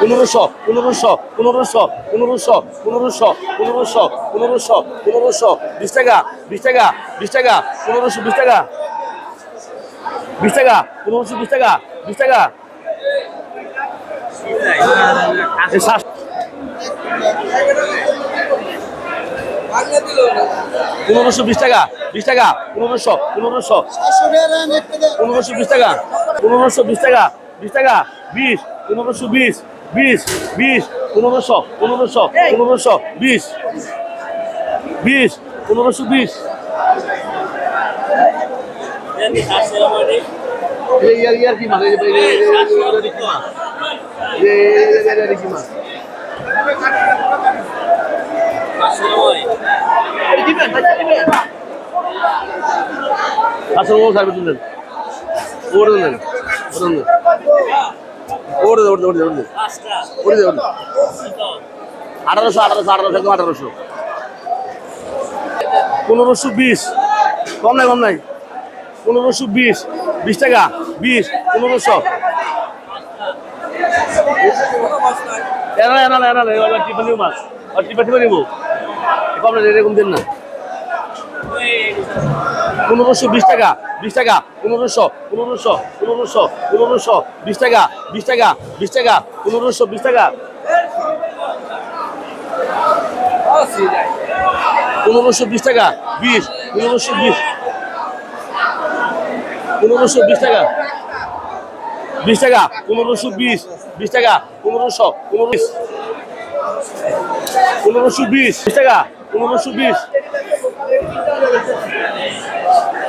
পনেরোশো পনেরোশো পনেরোশো পনেরোশো পনেরোশো পনেরোশো পনেরোশো পনেরোশো বিশ টাকা বিশ টাকা বিশ টাকা পনেরোশো বিশ টাকা বিশ টাকা পনেরোশো বিশ টাকা বিশ টাকা পনেরোশো বিশ টাকা বিশ টাকা পনেরোশো পনেরোশো পনেরোশো বিশ টাকা পনেরোশো বিশ টাকা বিশ টাকা বিশ পনেরোশো বিশ বিশ বিশ পনেরোশো পনেরোশো পনেরোশো বিশ বিশ পনেরোশো বিশ ইয়ার ইয়ার কি মাছ কি মাছ আসলে ও সার্ভিস দেন ওটা দেন ওটা দেন ওরে ওরে ওরে ওরে ওরে ওরে আঠারোশো আঠারোশো আঠারোশো একদম আঠারোশো। পনেরোশো বিশ। কম নাই কম নাই। পনেরোশো বিশ। বিশ টাকা। বিশ পনেরোশো। এনা এনা এনা এনা টিপা নিব মাছ। টিপা টিপা নিব কম নাই এরকম দিন না। পনেরোশো বিশ টাকা বিশ টাকা পনেরোশো পনেরোশো পনেরোশো পনেরোশো বিশ টাকা বিশ টাকা বিশ টাকা পনেরোশো বিশ টাকা পনেরোশো বিশ টাকা বিশ পনেরোশো বিশ পনেরোশো বিশ টাকা বিশ টাকা পনেরোশো বিশ বিশ টাকা পনেরোশো পনেরো পনেরোশো বিশ বিশ টাকা পনেরোশো বিশ কত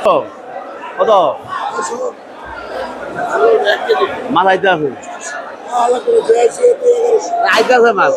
কত? মাছ আইতে আছে? আইতে আছে মাছ